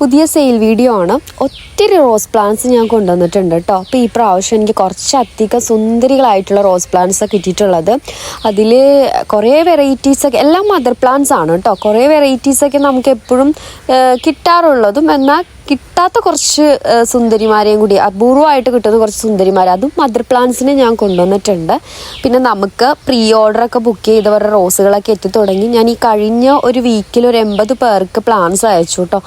പുതിയ sale video ആണ്. ഒത്തിരി റോസ് പ്ലാന്റ്സ് ഞാൻ കൊണ്ടുവന്നിട്ടുണ്ട് കേട്ടോ അപ്പോൾ ഈ പ്രാവശ്യം എനിക്ക് കുറച്ചധികം സുന്ദരികളായിട്ടുള്ള റോസ് പ്ലാന്റ്സ് കിട്ടിയിട്ടുള്ളത്. അതിൽ കുറേ വെറൈറ്റീസ് ഒക്കെ എല്ലാം മദർ പ്ലാന്റ്സ് ആണ് കേട്ടോ കുറേ വെറൈറ്റീസ് ഒക്കെ നമുക്ക് എപ്പോഴും കിട്ടാറുള്ളതും. എന്നാൽ കിട്ടാത്ത കുറച്ച് സുന്ദരിമാരെയും കൂടി അപൂർവമായിട്ട് കിട്ടുന്ന കുറച്ച് സുന്ദരിമാർ അതും മദർ പ്ലാന്റ്സിനെ ഞാൻ കൊണ്ടുവന്നിട്ടുണ്ട്. പിന്നെ നമുക്ക് പ്രീ ഓർഡറൊക്കെ ബുക്ക് ചെയ്തവരുടെ റോസുകളൊക്കെ എത്തി തുടങ്ങി ഞാൻ ഈ കഴിഞ്ഞ ഒരു വീക്കിൽ ഒരു എൺപത് പേർക്ക് പ്ലാന്റ്സ് അയച്ചു കേട്ടോ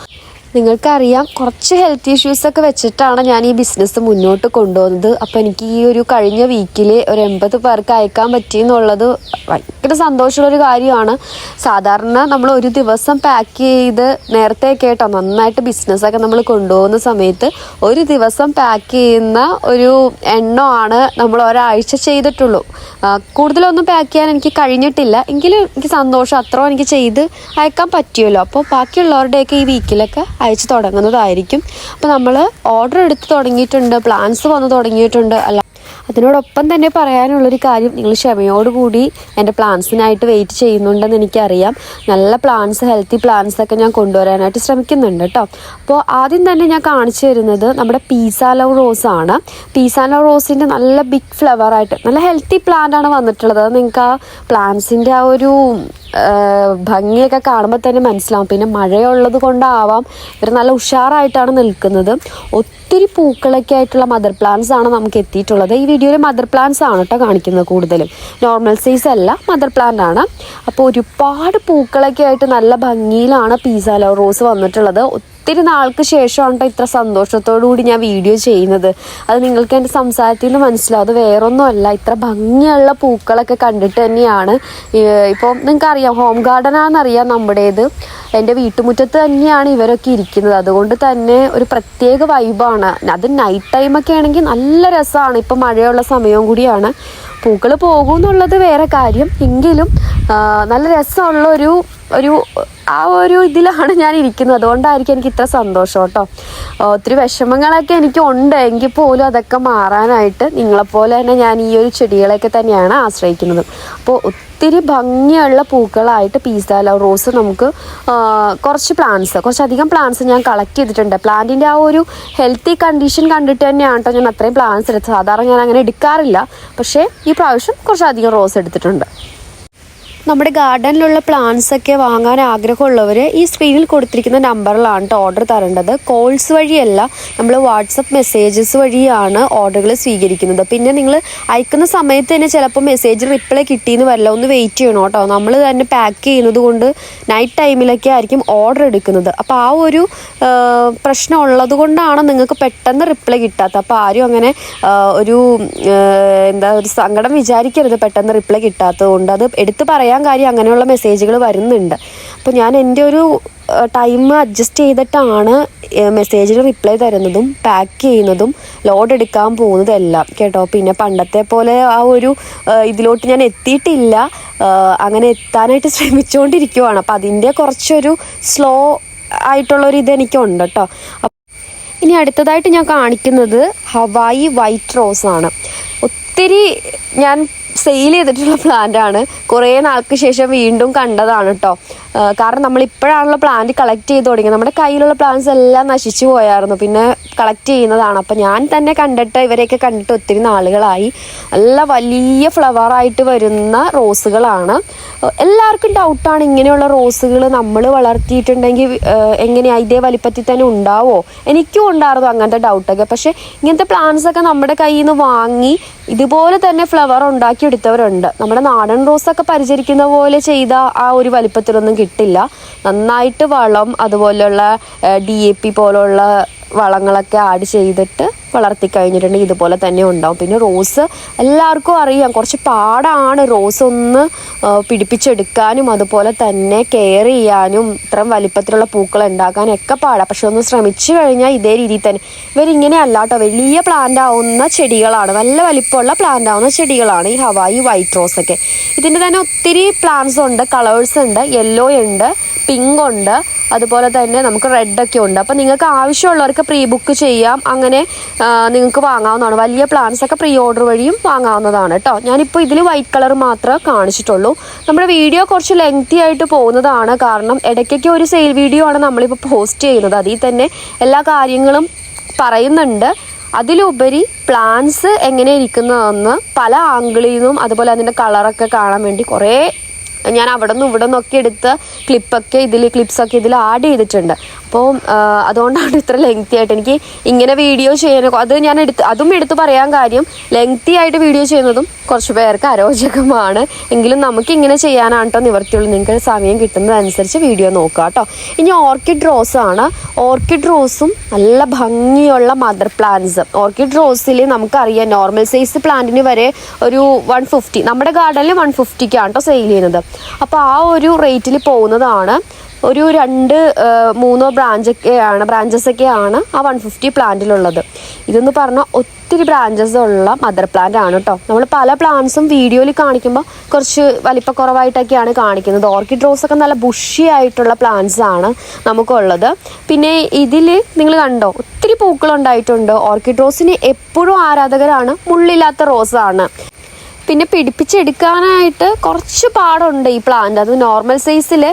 നിങ്ങൾക്കറിയാം കുറച്ച് ഹെൽത്ത് ഇഷ്യൂസൊക്കെ വെച്ചിട്ടാണ് ഞാൻ ഈ ബിസിനസ് മുന്നോട്ട് കൊണ്ടുപോകുന്നത്. അപ്പോൾ എനിക്ക് ഈ ഒരു കഴിഞ്ഞ വീക്കിൽ ഒരു എൺപത് പേർക്ക് അയക്കാൻ പറ്റി എന്നുള്ളത് ഭയങ്കര സന്തോഷമുള്ളൊരു കാര്യമാണ്. സാധാരണ നമ്മൾ ഒരു ദിവസം പാക്ക് ചെയ്ത് നേരത്തെ കേട്ടോ നന്നായിട്ട് ബിസിനസ്സൊക്കെ നമ്മൾ കൊണ്ടുപോകുന്ന സമയത്ത് ഒരു ദിവസം പാക്ക് ചെയ്യുന്ന ഒരു എണ്ണമാണ് നമ്മൾ ഒരാഴ്ച ചെയ്തിട്ടുള്ളൂ. കൂടുതലൊന്നും പാക്ക് ചെയ്യാൻ എനിക്ക് കഴിഞ്ഞിട്ടില്ല. എങ്കിലും എനിക്ക് സന്തോഷം അത്രയും എനിക്ക് ചെയ്ത് അയക്കാൻ പറ്റിയല്ലോ. അപ്പോൾ ബാക്കിയുള്ളവരുടെയൊക്കെ ഈ വീക്കിലൊക്കെ അയച്ചു തുടങ്ങുന്നതായിരിക്കും. അപ്പോൾ നമ്മൾ ഓർഡർ എടുത്ത് തുടങ്ങിയിട്ടുണ്ട് പ്ലാൻസ് വന്ന് തുടങ്ങിയിട്ടുണ്ട്. അല്ല അതിനോടൊപ്പം തന്നെ പറയാനുള്ളൊരു കാര്യം നിങ്ങൾ ക്ഷമയോടുകൂടി എന്റെ പ്ലാൻസിനായിട്ട് വെയിറ്റ് ചെയ്യുന്നുണ്ടെന്ന് എനിക്കറിയാം. നല്ല പ്ലാൻസ് ഹെൽത്തി പ്ലാൻസ് ഒക്കെ ഞാൻ കൊണ്ടുവരാനായിട്ട് ശ്രമിക്കുന്നുണ്ട് കേട്ടോ അപ്പോൾ ആദ്യം തന്നെ ഞാൻ കാണിച്ചു തരുന്നത് നമ്മുടെ പീസാലോ റോസ് ആണ്. പീസാലോ റോസിന്റെ നല്ല ബിഗ് ഫ്ലവറായിട്ട് നല്ല ഹെൽത്തി പ്ലാന്റ് ആണ് വന്നിട്ടുള്ളത്. അത് നിങ്ങൾക്ക് ആ പ്ലാന്റ്സിന്റെ ആ ഒരു ഭംഗിയൊക്കെ കാണുമ്പോൾ തന്നെ മനസ്സിലാവും. പിന്നെ മഴയുള്ളത് കൊണ്ടാവാം. ഇവർ നല്ല ഉഷാറായിട്ടാണ് നിൽക്കുന്നത്. ഒത്തിരി പൂക്കളൊക്കെ ആയിട്ടുള്ള മദർ പ്ലാന്റ്സ് ആണ് നമുക്ക് എത്തിയിട്ടുള്ളത്. ഈ വീഡിയോയിൽ മദർ പ്ലാന്റ്സ് ആണ് കേട്ടോ കാണിക്കുന്നത് കൂടുതലും. നോർമൽ സൈസ് അല്ല മദർ പ്ലാന്റ് ആണ്. അപ്പോൾ ഒരുപാട് പൂക്കളൊക്കെ ആയിട്ട് നല്ല ഭംഗിയിലാണ് പീസാലോ റോസ് വന്നിട്ടുള്ളത്. ഒത്തിരി നാൾക്ക് ശേഷമാണ് ഇത്ര സന്തോഷത്തോടു കൂടി ഞാൻ വീഡിയോ ചെയ്യുന്നത്. അത് നിങ്ങൾക്ക് എന്റെ സംസാരത്തിൽ നിന്ന് മനസ്സിലാവും. അത് വേറൊന്നുമല്ല ഇത്ര ഭംഗിയുള്ള പൂക്കളൊക്കെ കണ്ടിട്ട് തന്നെയാണ്. ഇപ്പോൾ നിങ്ങൾക്കറിയാം ഹോം ഗാർഡനാണെന്നറിയാം നമ്മുടേത്. എന്റെ വീട്ടുമുറ്റത്ത് തന്നെയാണ് ഇവരൊക്കെ ഇരിക്കുന്നത്. അതുകൊണ്ട് തന്നെ ഒരു പ്രത്യേക വൈബാണ് അത് നൈറ്റ് ടൈമൊക്കെ ആണെങ്കിൽ നല്ല രസമാണ്. ഇപ്പം മഴയുള്ള സമയവും കൂടിയാണ്. പൂക്കൾ പോകുമെന്നുള്ളത് വേറെ കാര്യം. എങ്കിലും നല്ല രസമുള്ള ഒരു ആ ഒരു ഇതിലാണ് ഞാൻ ഇരിക്കുന്നത്. അതുകൊണ്ടായിരിക്കും എനിക്ക് ഇത്ര സന്തോഷം കേട്ടോ. ഒത്തിരി വിഷമങ്ങളൊക്കെ എനിക്ക് ഉണ്ട്. എങ്കിൽ പോലും അതൊക്കെ മാറാനായിട്ട് നിങ്ങളെപ്പോലെ തന്നെ ഞാൻ ഈ ഒരു ചെടികളെയൊക്കെ തന്നെയാണ് ആശ്രയിക്കുന്നത്. അപ്പോൾ ഒത്തിരി ഭംഗിയുള്ള പൂക്കളായിട്ട് പീസാല റോസ് നമുക്ക് കുറച്ച് പ്ലാന്റ്സ് കുറച്ചധികം പ്ലാന്റ്സ് ഞാൻ കളക്ട് ചെയ്തിട്ടുണ്ട്. പ്ലാന്റിന്റെ ആ ഒരു ഹെൽത്തി കണ്ടീഷൻ കണ്ടിട്ട് തന്നെയാണ് കേട്ടോ ഞാൻ അത്രയും പ്ലാന്റ്സ് എടുത്തത്. സാധാരണ ഞാൻ അങ്ങനെ എടുക്കാറില്ല. പക്ഷേ ഈ പ്രാവശ്യം കുറച്ചധികം റോസ് എടുത്തിട്ടുണ്ട്. നമ്മുടെ ഗാർഡനിലുള്ള പ്ലാന്റ്സ് ഒക്കെ വാങ്ങാൻ ആഗ്രഹമുള്ളവർ ഈ സ്ക്രീനിൽ കൊടുത്തിരിക്കുന്ന നമ്പറിലാണ് കേട്ടോ ഓർഡർ തരേണ്ടത്. കോൾസ് വഴിയല്ല നമ്മൾ വാട്സപ്പ് മെസ്സേജസ് വഴിയാണ് ഓർഡറുകൾ സ്വീകരിക്കുന്നത്. പിന്നെ നിങ്ങൾ അയക്കുന്ന സമയത്ത് തന്നെ ചിലപ്പോൾ മെസ്സേജ് റിപ്ലൈ കിട്ടിയെന്ന് വരില്ല. ഒന്ന് വെയിറ്റ് ചെയ്യണം കേട്ടോ നമ്മൾ തന്നെ പാക്ക് ചെയ്യുന്നത് കൊണ്ട് നൈറ്റ് ടൈമിലൊക്കെ ആയിരിക്കും ഓർഡർ എടുക്കുന്നത്. അപ്പോൾ ആ ഒരു പ്രശ്നം ഉള്ളത് കൊണ്ടാണ് നിങ്ങൾക്ക് പെട്ടെന്ന് റിപ്ലൈ കിട്ടാത്തത്. അപ്പോൾ ആരും അങ്ങനെ ഒരു എന്താ ഒരു സങ്കടം വിചാരിക്കരുത് പെട്ടെന്ന് റിപ്ലൈ കിട്ടാത്തത് കൊണ്ട്. അത് എടുത്തു പറയാൻ കാര്യം അങ്ങനെയുള്ള മെസ്സേജുകൾ വരുന്നുണ്ട്. അപ്പോൾ ഞാൻ എന്റെ ഒരു ടൈം അഡ്ജസ്റ്റ് ചെയ്തിട്ടാണ് മെസ്സേജിന് റിപ്ലൈ തരുന്നതും പാക്ക് ചെയ്യുന്നതും ലോഡ് എടുക്കാൻ പോകുന്നതും എല്ലാം കേട്ടോ. പിന്നെ പണ്ടത്തെ പോലെ ആ ഒരു ഇതിലോട്ട് ഞാൻ എത്തിയിട്ടില്ല. അങ്ങനെ എത്താനായിട്ട് ശ്രമിച്ചുകൊണ്ടിരിക്കുവാണ് അപ്പോൾ അതിന്റെ കുറച്ചൊരു സ്ലോ ആയിട്ടുള്ളൊരു ഇത് എനിക്കുണ്ട് കേട്ടോ. ഇനി അടുത്തതായിട്ട് ഞാൻ കാണിക്കുന്നത് ഹവായി വൈറ്റ് റോസ് ആണ് ഒത്തിരി ഞാൻ സെയിൽ ചെയ്തിട്ടുള്ള പ്ലാന്റ് ആണ്. കുറേ നാൾക്ക് ശേഷം വീണ്ടും കണ്ടതാണ് കേട്ടോ കാരണം നമ്മൾ ഇപ്പോഴാണല്ലോ പ്ലാന്റ് കളക്ട് ചെയ്ത് തുടങ്ങിയത്. നമ്മുടെ കയ്യിലുള്ള പ്ലാന്റ്സ് എല്ലാം നശിച്ചു പോയായിരുന്നു. പിന്നെ കളക്ട് ചെയ്യുന്നതാണ്. അപ്പം ഞാൻ തന്നെ കണ്ടിട്ട് ഇവരെയൊക്കെ കണ്ടിട്ട് ഒത്തിരി നാളുകളായി. നല്ല വലിയ ഫ്ലവറായിട്ട് വരുന്ന റോസുകളാണ് എല്ലാവർക്കും ഡൗട്ടാണ് ഇങ്ങനെയുള്ള റോസുകൾ നമ്മൾ വളർത്തിയിട്ടുണ്ടെങ്കിൽ എങ്ങനെയാ ഇതേ വലിപ്പത്തിൽ തന്നെ ഉണ്ടാവോ? എനിക്കും ഉണ്ടായിരുന്നു അങ്ങനത്തെ ഡൗട്ടൊക്കെ പക്ഷേ ഇങ്ങനത്തെ പ്ലാന്റ്സ് ഒക്കെ നമ്മുടെ കയ്യിൽ നിന്ന് വാങ്ങി ഇതുപോലെ തന്നെ ഫ്ലവർ ഉണ്ടാക്കിയെടുത്തവരുണ്ട് നമ്മുടെ നാടൻ റോസൊക്കെ പരിചരിക്കുന്ന പോലെ ചെയ്ത ആ ഒരു വലിപ്പത്തിലൊന്നും കിട്ടില്ല. നന്നായിട്ട് വളം അതുപോലെയുള്ള ഡി എ പി പോലുള്ള വളങ്ങളൊക്കെ ആഡ് ചെയ്തിട്ട് വളർത്തി കഴിഞ്ഞിട്ടുണ്ടെങ്കിൽ ഇതുപോലെ തന്നെ ഉണ്ടാവും. പിന്നെ റോസ് എല്ലാവർക്കും അറിയാം. കുറച്ച് പാടാണ് റോസ് ഒന്ന് പിടിപ്പിച്ചെടുക്കാനും അതുപോലെ തന്നെ കെയർ ചെയ്യാനും ഇത്രയും വലിപ്പത്തിലുള്ള പൂക്കൾ ഉണ്ടാക്കാനും ഒക്കെ പാടാം. പക്ഷെ ഒന്ന് ശ്രമിച്ചു കഴിഞ്ഞാൽ ഇതേ രീതിയിൽ തന്നെ. ഇവരിങ്ങനെ അല്ലാട്ടോ. വലിയ പ്ലാന്റ് ആവുന്ന ചെടികളാണ്. നല്ല വലിപ്പമുള്ള പ്ലാന്റ് ആവുന്ന ചെടികളാണ് ഈ ഹവായി വൈറ്റ് റോസ് ഒക്കെ. ഇതിന്റെ തന്നെ ഒത്തിരി പ്ലാന്റ്സ് ഉണ്ട്. കളേഴ്സ് ഉണ്ട്. യെല്ലോ ഉണ്ട്. പിങ്ക് ഉണ്ട്. അതുപോലെ തന്നെ നമുക്ക് റെഡ് ഒക്കെ ഉണ്ട്. അപ്പം നിങ്ങൾക്ക് ആവശ്യമുള്ളവർക്ക് ഒക്കെ പ്രീ ബുക്ക് ചെയ്യാം. അങ്ങനെ നിങ്ങൾക്ക് വാങ്ങാവുന്നതാണ്. വലിയ പ്ലാൻസ് ഒക്കെ പ്രീ ഓർഡർ വഴിയും വാങ്ങാവുന്നതാണ് കേട്ടോ ഞാനിപ്പോൾ ഇതിൽ വൈറ്റ് കളർ മാത്രമേ കാണിച്ചിട്ടുള്ളൂ. നമ്മുടെ വീഡിയോ കുറച്ച് ലെങ്തി ആയിട്ട് പോകുന്നതാണ് കാരണം ഇടയ്ക്കൊക്കെ ഒരു സെയിൽ വീഡിയോ ആണ് നമ്മളിപ്പോൾ പോസ്റ്റ് ചെയ്യുന്നത്. അതിൽ തന്നെ എല്ലാ കാര്യങ്ങളും പറയുന്നുണ്ട്. അതിലുപരി പ്ലാൻസ് എങ്ങനെ ഇരിക്കുന്നതെന്ന് പല ആംഗിളിൽ നിന്നും അതുപോലെ അതിന്റെ കളറൊക്കെ കാണാൻ വേണ്ടി കുറേ ഞാൻ അവിടെ നിന്നും ഇവിടെ നിന്നൊക്കെ എടുത്ത ക്ലിപ്പൊക്കെ ഇതിൽ ക്ലിപ്സൊക്കെ ഇതിൽ ആഡ് ചെയ്തിട്ടുണ്ട്. അപ്പോൾ അതുകൊണ്ടാണ് ഇത്ര ലെങ്തി ആയിട്ട് എനിക്ക് ഇങ്ങനെ വീഡിയോ ചെയ്യാൻ അത് ഞാൻ എടുത്ത് അതും എടുത്ത് പറയാൻ കാര്യം ലെങ്തി ആയിട്ട് വീഡിയോ ചെയ്യുന്നതും കുറച്ച് പേർക്ക് അരോചകമാണ്. എങ്കിലും നമുക്ക് ഇങ്ങനെ ചെയ്യാനാണ് കേട്ടോ നിവർത്തിയുള്ളൂ. നിങ്ങൾക്ക് സമയം കിട്ടുന്നതനുസരിച്ച് വീഡിയോ നോക്കുക കേട്ടോ ഇനി ഓർക്കിഡ് റോസ് ആണ്. ഓർക്കിഡ് റോസും നല്ല ഭംഗിയുള്ള മദർ പ്ലാന്റ്സ് ഓർക്കിഡ് റോസിൽ നമുക്കറിയാം നോർമൽ സൈസ് പ്ലാന്റിന് വരെ ഒരു വൺ ഫിഫ്റ്റി നമ്മുടെ ഗാർഡനിൽ വൺ ഫിഫ്റ്റിക്കാണ് കേട്ടോ സെയിൽ ചെയ്യുന്നത്. അപ്പോൾ ആ ഒരു റേറ്റിൽ പോകുന്നതാണ്. ഒരു രണ്ട് മൂന്നോ ബ്രാഞ്ചൊക്കെയാണ് ബ്രാഞ്ചസ് ഒക്കെയാണ് ആ വൺ ഫിഫ്റ്റി പ്ലാന്റിലുള്ളത് ഇതെന്ന് പറഞ്ഞാൽ ഒത്തിരി ബ്രാഞ്ചസ് ഉള്ള മദർ പ്ലാന്റ് ആണ് കേട്ടോ നമ്മൾ പല പ്ലാന്റ്സും വീഡിയോയിൽ കാണിക്കുമ്പോൾ കുറച്ച് വലിപ്പക്കുറവായിട്ടൊക്കെയാണ് കാണിക്കുന്നത്. ഓർക്കിഡ് റോസ് ഒക്കെ നല്ല ബുഷി ആയിട്ടുള്ള പ്ലാന്റ്സ് ആണ് നമുക്കുള്ളത്. പിന്നെ ഇതിൽ നിങ്ങൾ കണ്ടോ ഒത്തിരി പൂക്കളുണ്ടായിട്ടുണ്ട്. ഓർക്കിഡ് റോസിന് എപ്പോഴും ആരാധകരാണ് മുള്ളില്ലാത്ത റോസാണ് പിന്നെ പിടിപ്പിച്ചെടുക്കാനായിട്ട് കുറച്ച് പാടുണ്ട് ഈ പ്ലാന്റ് അത് നോർമൽ സൈസിൽ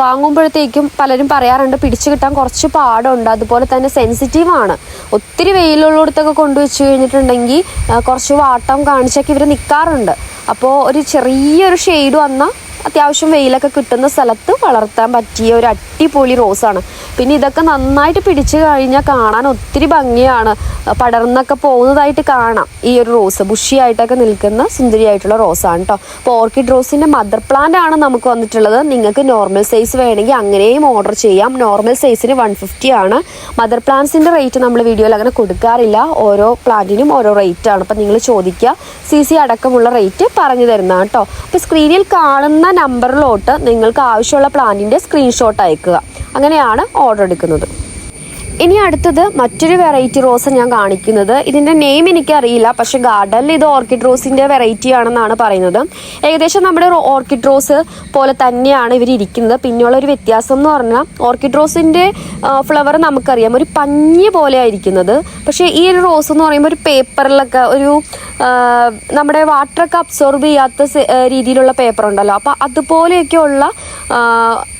വാങ്ങുമ്പോഴത്തേക്കും പലരും പറയാറുണ്ട് പിടിച്ചു കിട്ടാൻ കുറച്ച് പാടുണ്ട്. അതുപോലെ തന്നെ സെൻസിറ്റീവ് ആണ്. ഒത്തിരി വെയിലുള്ളിടത്തൊക്കെ കൊണ്ടുവച്ച് കഴിഞ്ഞിട്ടുണ്ടെങ്കിൽ കുറച്ച് വാട്ടം കാണിച്ചൊക്കെ ഇവർ നിൽക്കാറുണ്ട് അപ്പോൾ ഒരു ചെറിയൊരു ഷെയ്ഡ് വന്നാൽ അത്യാവശ്യം വെയിലൊക്കെ കിട്ടുന്ന സ്ഥലത്ത് വളർത്താൻ പറ്റിയ ഒരു അടിപൊളി റോസാണ്. പിന്നെ ഇതൊക്കെ നന്നായിട്ട് പിടിച്ചു കഴിഞ്ഞാൽ കാണാൻ ഒത്തിരി ഭംഗിയാണ്. പടർന്നൊക്കെ പോകുന്നതായിട്ട് കാണാം. ഈ ഒരു റോസ് ബുഷിയായിട്ടൊക്കെ നിൽക്കുന്ന സുന്ദരിയായിട്ടുള്ള റോസാണ് കേട്ടോ അപ്പോൾ ഓർക്കിഡ് റോസിന്റെ മദർ പ്ലാന്റ് ആണ് നമുക്ക് വന്നിട്ടുള്ളത്. നിങ്ങൾക്ക് നോർമൽ സൈസ് വേണമെങ്കിൽ അങ്ങനെയും ഓർഡർ ചെയ്യാം. നോർമൽ സൈസിന് വൺ ഫിഫ്റ്റി ആണ്. മദർ പ്ലാന്റ്സിന്റെ റേറ്റ് നമ്മൾ വീഡിയോയിൽ അങ്ങനെ കൊടുക്കാറില്ല. ഓരോ പ്ലാന്റിനും ഓരോ റേറ്റ് ആണ്. അപ്പം നിങ്ങൾ ചോദിക്കുക. സി സി അടക്കമുള്ള റേറ്റ് പറഞ്ഞു തരുന്നതാണ് കേട്ടോ അപ്പോൾ സ്ക്രീനിൽ കാണുന്ന നമ്പറിലോട്ട് നിങ്ങൾക്ക് ആവശ്യമുള്ള പ്ലാന്റിന്റെ സ്ക്രീൻഷോട്ട് അയക്കുക. അങ്ങനെയാണ് ഓർഡർ എടുക്കുന്നത്. ഇനി അടുത്തത് മറ്റൊരു വെറൈറ്റി റോസ് ഞാൻ കാണിക്കുന്നത്. ഇതിന്റെ നെയിം എനിക്ക് അറിയില്ല പക്ഷെ ഗാർഡനിൽ ഇത് ഓർക്കിഡ് റോസിന്റെ വെറൈറ്റി ആണെന്നാണ് പറയുന്നത്. ഏകദേശം നമ്മുടെ ഓർക്കിഡ് റോസ് പോലെ തന്നെയാണ് ഇവർ ഇരിക്കുന്നത്. പിന്നെയുള്ള ഒരു വ്യത്യാസം എന്ന് പറഞ്ഞാൽ ഓർക്കിഡ് റോസിന്റെ ഫ്ലവർ നമുക്കറിയാം. ഒരു പഞ്ഞി പോലെയാണ് ഇരിക്കുന്നത് പക്ഷേ ഈ ഒരു റോസ് എന്ന് പറയുമ്പോൾ ഒരു പേപ്പറിലൊക്കെ ഒരു നമ്മുടെ വാട്ടറൊക്കെ അബ്സോർബ് ചെയ്യാത്ത രീതിയിലുള്ള പേപ്പർ ഉണ്ടല്ലോ. അപ്പോൾ അതുപോലെയൊക്കെയുള്ള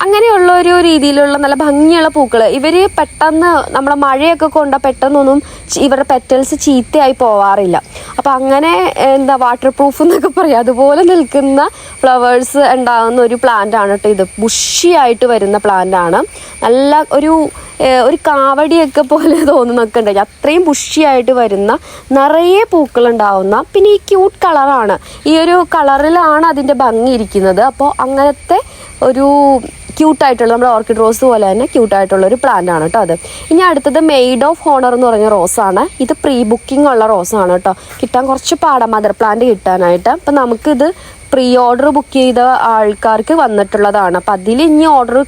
അങ്ങനെയുള്ള ഒരു രീതിയിലുള്ള നല്ല ഭംഗിയുള്ള പൂക്കൾ ഇവർ പെട്ടെന്ന് നമ്മളെ മഴയൊക്കെ കൊണ്ട പെട്ടെന്നൊന്നും ഇവരുടെ പെറ്റൽസ് ചീത്തയായി പോവാറില്ല. അപ്പം അങ്ങനെ എന്താ വാട്ടർ പ്രൂഫ് എന്നൊക്കെ പറയാം. അതുപോലെ നിൽക്കുന്ന ഫ്ലവേഴ്സ് ഉണ്ടാകുന്ന ഒരു പ്ലാന്റ് ആണ് കേട്ടോ ഇത്. ബുഷിയായിട്ട് വരുന്ന പ്ലാന്റ് ആണ്. നല്ല ഒരു ഒരു കാവടിയൊക്കെ പോലെ തോന്നുന്നൊക്കെ ഉണ്ട്. അത്രയും ബുഷിയായിട്ട് വരുന്ന നിറയെ പൂക്കൾ ഉണ്ടാവുന്ന പിന്നെ ഈ ക്യൂട്ട് കളറാണ് ഈ ഒരു കളറിലാണ് അതിന്റെ ഭംഗി ഇരിക്കുന്നത്. അപ്പോൾ അങ്ങനത്തെ ഒരു ക്യൂട്ടായിട്ടുള്ള നമ്മുടെ ഓർക്കിഡ് റോസ് പോലെ തന്നെ ക്യൂട്ടായിട്ടുള്ള ഒരു പ്ലാന്റ് ആണ് കേട്ടോ അത്. ഇനി അടുത്തത് മെയ്ഡ് ഓഫ് ഹോണർ എന്ന് പറഞ്ഞ റോസാണ് ഇത് പ്രീ ബുക്കിംഗ് ഉള്ള റോസാണ് കേട്ടോ. കിട്ടാൻ കുറച്ച് പാടാം മദർ പ്ലാന്റ് കിട്ടാനായിട്ട്. അപ്പം നമുക്കിത് പ്രീ ഓർഡർ ബുക്ക് ചെയ്ത ആൾക്കാർക്ക് വന്നിട്ടുള്ളതാണ്. അപ്പം അതിൽ ഇനി ഓർഡർ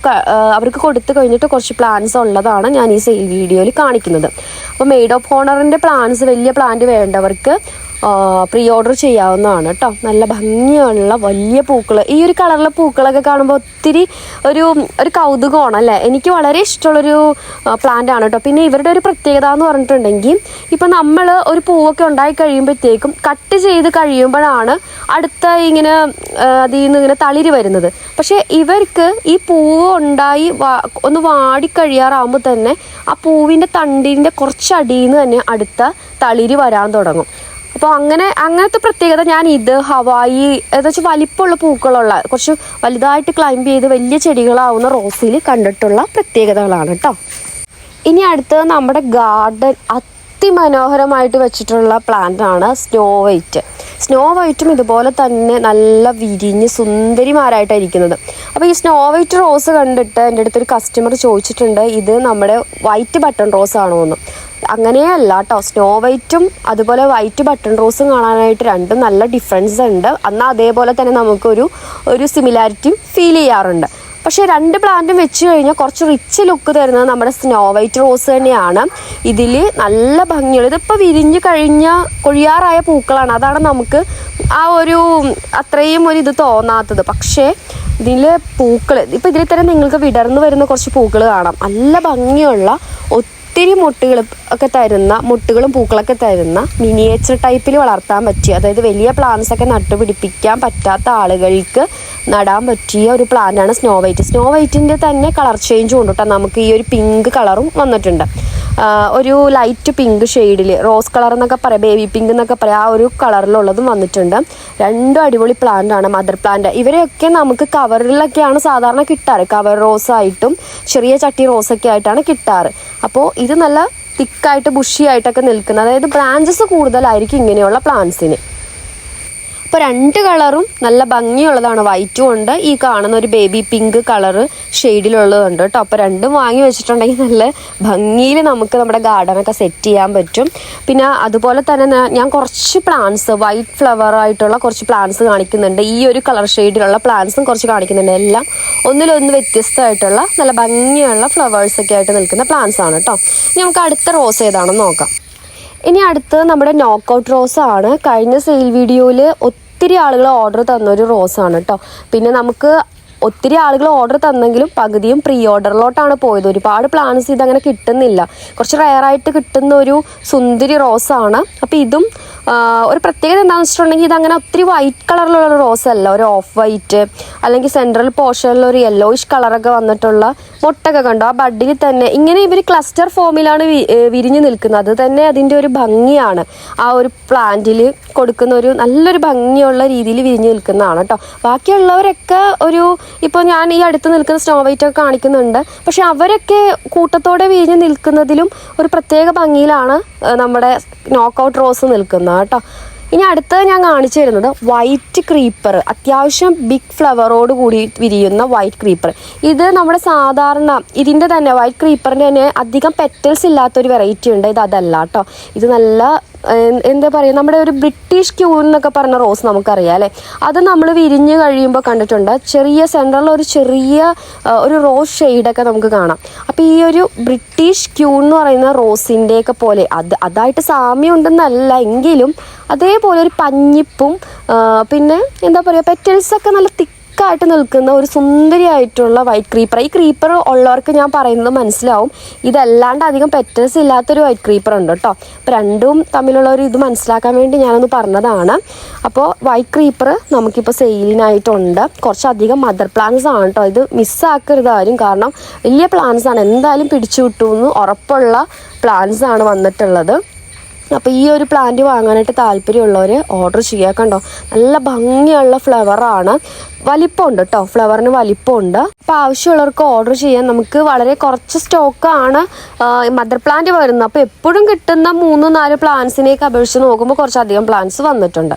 അവർക്ക് കൊടുത്തു കഴിഞ്ഞിട്ട് കുറച്ച് പ്ലാൻസ് ഉള്ളതാണ് ഞാൻ ഈ വീഡിയോയിൽ കാണിക്കുന്നത്. അപ്പോൾ മെയ്ഡ് ഓഫ് ഹോണറിന്റെ പ്ലാൻസ് വലിയ പ്ലാന്റ് വേണ്ടവർക്ക് പ്രീ ഓർഡർ ചെയ്യാവുന്നതാണ് കേട്ടോ നല്ല ഭംഗിയുള്ള വലിയ പൂക്കൾ ഈ ഒരു കളറിലെ പൂക്കളൊക്കെ കാണുമ്പോൾ ഒത്തിരി ഒരു ഒരു കൗതുകമാണ് അല്ലേ? എനിക്ക് വളരെ ഇഷ്ടമുള്ളൊരു പ്ലാന്റ് ആണ് കേട്ടോ പിന്നെ ഇവരുടെ ഒരു പ്രത്യേകത എന്ന് പറഞ്ഞിട്ടുണ്ടെങ്കിൽ ഇപ്പം നമ്മൾ ഒരു പൂവൊക്കെ ഉണ്ടായി കഴിയുമ്പോഴത്തേക്കും കട്ട് ചെയ്ത് കഴിയുമ്പോഴാണ് അടുത്ത ഇങ്ങനെ അതിൽ നിന്ന് ഇങ്ങനെ തളിര് വരുന്നത്. പക്ഷേ ഇവർക്ക് ഈ പൂവ് ഉണ്ടായി ഒന്ന് വാടി കഴിയാറാകുമ്പോൾ തന്നെ ആ പൂവിന്റെ തണ്ടിന്റെ കുറച്ച് അടിയിൽ നിന്ന് തന്നെ അടുത്ത തളിര് വരാൻ തുടങ്ങും. അപ്പോൾ അങ്ങനെ അങ്ങനത്തെ പ്രത്യേകത ഞാൻ ഇത് ഹവായി ഏകദേശം വലിപ്പമുള്ള പൂക്കളുള്ള കുറച്ച് വലുതായിട്ട് ക്ലൈംബ് ചെയ്ത് വലിയ ചെടികളാവുന്ന റോസിൽ കണ്ടിട്ടുള്ള പ്രത്യേകതകളാണ് കേട്ടോ ഇനി അടുത്തത് നമ്മുടെ ഗാർഡൻ അതിമനോഹരമായിട്ട് വെച്ചിട്ടുള്ള പ്ലാന്റ് ആണ് സ്നോ വൈറ്റ് സ്നോ വൈറ്റും ഇതുപോലെ തന്നെ നല്ല വിരിഞ്ഞ് സുന്ദരിമാരായിട്ടാണ് ഇരിക്കുന്നത്. അപ്പോൾ ഈ സ്നോ വൈറ്റ് റോസ് കണ്ടിട്ട് എന്റെ അടുത്തൊരു കസ്റ്റമർ ചോദിച്ചിട്ടുണ്ട് ഇത് നമ്മുടെ വൈറ്റ് ബട്ടൺ റോസ് ആണോ എന്ന് അങ്ങനെയല്ല കേട്ടോ സ്നോ വൈറ്റും അതുപോലെ വൈറ്റ് ബട്ടൺ റോസും കാണാനായിട്ട് രണ്ടും നല്ല ഡിഫറൻസ് ഉണ്ട്. എന്നാൽ അതേപോലെ തന്നെ നമുക്കൊരു ഒരു സിമിലാരിറ്റിയും ഫീൽ ചെയ്യാറുണ്ട്. പക്ഷേ രണ്ട് പ്ലാന്റും വെച്ച് കഴിഞ്ഞാൽ കുറച്ച് റിച്ച് ലുക്ക് തരുന്നത് നമ്മുടെ സ്നോ വൈറ്റ് റോസ് തന്നെയാണ്. ഇതിൽ നല്ല ഭംഗിയുള്ള ഇതിപ്പോൾ വിരിഞ്ഞ് കഴിഞ്ഞ കൊഴിയാറായ പൂക്കളാണ്. അതാണ് നമുക്ക് ആ ഒരു അത്രയും ഒരു ഇത് തോന്നാത്തത്. പക്ഷേ ഇതിൽ പൂക്കൾ ഇപ്പോൾ ഇതിൽ തന്നെ നിങ്ങൾക്ക് വിടർന്ന് വരുന്ന കുറച്ച് പൂക്കൾ കാണാം. നല്ല ഭംഗിയുള്ള ഒത്തിരി ഒത്തിരി മുട്ടുകൾ ഒക്കെ തരുന്ന മുട്ടുകളും പൂക്കളൊക്കെ തരുന്ന മിനിയേച്ചർ ടൈപ്പിൽ വളർത്താൻ പറ്റിയ അതായത് വലിയ പ്ലാന്റ്സ് ഒക്കെ നട്ടുപിടിപ്പിക്കാൻ പറ്റാത്ത ആളുകൾക്ക് നടാൻ പറ്റിയ ഒരു പ്ലാന്റാണ് സ്നോ വൈറ്റ് സ്നോ വൈറ്റിന്റെ തന്നെ കളർ ചേഞ്ച് കേട്ടോ നമുക്ക് ഈ ഒരു പിങ്ക് കളറും വന്നിട്ടുണ്ട്. ഒരു ലൈറ്റ് പിങ്ക് ഷെയ്ഡിൽ റോസ് കളർ എന്നൊക്കെ പറയാം ബേബി പിങ്ക് എന്നൊക്കെ പറയാം ആ ഒരു കളറിലുള്ളതും വന്നിട്ടുണ്ട്. രണ്ടും അടിപൊളി പ്ലാന്റ് ആണ് മദർ പ്ലാന്റ് ഇവരെയൊക്കെ നമുക്ക് കവറിലൊക്കെയാണ് സാധാരണ കിട്ടാറ്. കവർ റോസ് ആയിട്ടും ചെറിയ ചട്ടി റോസൊക്കെ ആയിട്ടാണ് കിട്ടാറ്. അപ്പോൾ ഇത് നല്ല തിക്കായിട്ട് ബുഷിയായിട്ടൊക്കെ നിൽക്കുന്നത് അതായത് ബ്രാഞ്ചസ് കൂടുതലായിരിക്കും ഇങ്ങനെയുള്ള പ്ലാന്റ്സിന് അപ്പോൾ രണ്ട് കളറും നല്ല ഭംഗിയുള്ളതാണ്. വൈറ്റും ഉണ്ട്. ഈ കാണുന്ന ഒരു ബേബി പിങ്ക് കളറ് ഷെയ്ഡിലുള്ളതുണ്ട് കേട്ടോ അപ്പോൾ രണ്ടും വാങ്ങി വെച്ചിട്ടുണ്ടെങ്കിൽ നല്ല ഭംഗിയിൽ നമുക്ക് നമ്മുടെ ഗാർഡനൊക്കെ സെറ്റ് ചെയ്യാൻ പറ്റും. പിന്നെ അതുപോലെ തന്നെ ഞാൻ കുറച്ച് പ്ലാന്റ്സ് വൈറ്റ് ഫ്ലവർ ആയിട്ടുള്ള കുറച്ച് പ്ലാന്റ്സ് കാണിക്കുന്നുണ്ട്. ഈ ഒരു കളർ ഷെയ്ഡിലുള്ള പ്ലാന്റ്സും കുറച്ച് കാണിക്കുന്നുണ്ട്. എല്ലാം ഒന്നിലൊന്ന് വ്യത്യസ്തമായിട്ടുള്ള നല്ല ഭംഗിയുള്ള ഫ്ലവേഴ്സ് ഒക്കെ ആയിട്ട് നിൽക്കുന്ന പ്ലാന്റ്സ് ആണ് കേട്ടോ ഇനി നമുക്ക് അടുത്ത റോസ് ഏതാണെന്ന് നോക്കാം. ഇനി അടുത്ത് നമ്മുടെ നോക്കൗട്ട് റോസ് ആണ്. കഴിഞ്ഞ സെയിൽ വീഡിയോയിൽ ഒത്തിരി ആളുകൾ ഓർഡർ തന്നൊരു റോസാണ് കേട്ടോ പിന്നെ നമുക്ക് ഒത്തിരി ആളുകൾ ഓർഡർ തന്നെങ്കിലും പകുതിയും പ്രീ ഓർഡറിലോട്ടാണ് പോയത്. ഒരുപാട് പ്ലാൻസ് ഇതങ്ങനെ കിട്ടുന്നില്ല. കുറച്ച് റയറായിട്ട് കിട്ടുന്ന ഒരു സുന്ദരി റോസാണ്. അപ്പോൾ ഇതും ഒരു പ്രത്യേകത എന്താണെന്ന് വെച്ചിട്ടുണ്ടെങ്കിൽ ഇതങ്ങനെ ഒത്തിരി വൈറ്റ് കളറിലുള്ള റോസ് അല്ല. ഒരു ഓഫ് വൈറ്റ് അല്ലെങ്കിൽ സെൻട്രൽ പോർഷനിൽ ഒരു യെല്ലോയിഷ് കളറൊക്കെ വന്നിട്ടുള്ള മുട്ടൊക്കെ കണ്ടോ. ആ ബഡിൽ തന്നെ ഇങ്ങനെ ഇവർ ക്ലസ്റ്റർ ഫോമിലാണ് വിരിഞ്ഞു നിൽക്കുന്നത്. അത് തന്നെ അതിന്റെ ഒരു ഭംഗിയാണ്. ആ ഒരു പ്ലാന്റിൽ കൊടുക്കുന്ന ഒരു നല്ലൊരു ഭംഗിയുള്ള രീതിയിൽ വിരിഞ്ഞു നിൽക്കുന്നതാണ് കേട്ടോ. ബാക്കിയുള്ളവരൊക്കെ ഒരു ഇപ്പോൾ ഞാൻ ഈ അടുത്ത് നിൽക്കുന്ന സ്നോ വൈറ്റ് ഒക്കെ കാണിക്കുന്നുണ്ട്. പക്ഷെ അവരൊക്കെ കൂട്ടത്തോടെ വിരിഞ്ഞ് നിൽക്കുന്നതിലും ഒരു പ്രത്യേക ഭംഗിയിലാണ് നമ്മുടെ നോക്കൗട്ട് റോസ് നിൽക്കുന്നത് കേട്ടോ. ഇനി അടുത്തത് ഞാൻ കാണിച്ചു തരുന്നത് വൈറ്റ് ക്രീപ്പർ അത്യാവശ്യം ബിഗ് ഫ്ലവറോട് കൂടി വിരിയുന്ന വൈറ്റ് ക്രീപ്പർ ഇത് നമ്മുടെ സാധാരണ ഇതിന്റെ തന്നെ വൈറ്റ് ക്രീപ്പറിന്റെ തന്നെ അധികം പെറ്റൽസ് ഇല്ലാത്തൊരു വെറൈറ്റി ഉണ്ട്. ഇത് അതല്ല കേട്ടോ. ഇത് നല്ല എന്താ പറയുക നമ്മുടെ ഒരു ബ്രിട്ടീഷ് ക്യൂ എന്നൊക്കെ പറഞ്ഞ റോസ് നമുക്കറിയാം അല്ലേ? അത് നമ്മൾ വിരിഞ്ഞ് കഴിയുമ്പോൾ കണ്ടിട്ടുണ്ട്. ചെറിയ സെന്ററിൽ ഒരു ചെറിയ ഒരു റോസ് ഷെയ്ഡൊക്കെ നമുക്ക് കാണാം. അപ്പോൾ ഈ ഒരു ബ്രിട്ടീഷ് ക്യൂ എന്ന് പറയുന്ന റോസിന്റെയൊക്കെ പോലെ അത് അതായിട്ട് സാമ്യം ഉണ്ടെന്നല്ല എങ്കിലും അതേപോലെ ഒരു പഞ്ഞിപ്പും പിന്നെ എന്താ പറയുക പെറ്റൽസൊക്കെ നല്ല തിക്കായിട്ട് നിൽക്കുന്ന ഒരു സുന്ദരിയായിട്ടുള്ള വൈറ്റ് ക്രീപ്പർ ഈ ക്രീപ്പർ ഉള്ളവർക്ക് ഞാൻ പറയുന്നത് മനസ്സിലാവും. ഇതല്ലാണ്ട് അധികം പെറ്റൽസ് ഇല്ലാത്തൊരു വൈറ്റ് ക്രീപ്പർ ഉണ്ട് കേട്ടോ അപ്പോൾ രണ്ടും തമ്മിലുള്ള ഒരു ഇത് മനസ്സിലാക്കാൻ വേണ്ടി ഞാനൊന്ന് പറഞ്ഞതാണ്. അപ്പോൾ വൈറ്റ് ക്രീപ്പർ നമുക്കിപ്പോൾ സെയിലിനായിട്ടുണ്ട് കുറച്ചധികം മദർ പ്ലാന്റ്സ് ആണ് കേട്ടോ ഇത് മിസ്സാക്കരുത് ആരും. കാരണം വലിയ പ്ലാന്റ്സ് ആണ്. എന്തായാലും പിടിച്ചു കിട്ടുമെന്ന് ഉറപ്പുള്ള പ്ലാന്റ്സ് ആണ് വന്നിട്ടുള്ളത്. അപ്പോൾ ഈ ഒരു പ്ലാന്റ് വാങ്ങാനായിട്ട് താല്പര്യമുള്ളവർ ഓർഡർ ചെയ്യുക കണ്ടോ? നല്ല ഭംഗിയുള്ള ഫ്ലവറാണ് വലിപ്പമുണ്ട് കേട്ടോ ഫ്ലവറിന് വലിപ്പമുണ്ട്. അപ്പോൾ ആവശ്യമുള്ളവർക്ക് ഓർഡർ ചെയ്യാൻ നമുക്ക് വളരെ കുറച്ച് സ്റ്റോക്കാണ് മദർ പ്ലാന്റ് വരുന്നത്. അപ്പോൾ എപ്പോഴും കിട്ടുന്ന മൂന്ന് നാല് പ്ലാന്റ്സിനെയൊക്കെ അപേക്ഷിച്ച് നോക്കുമ്പോൾ കുറച്ചധികം പ്ലാന്റ്സ് വന്നിട്ടുണ്ട്.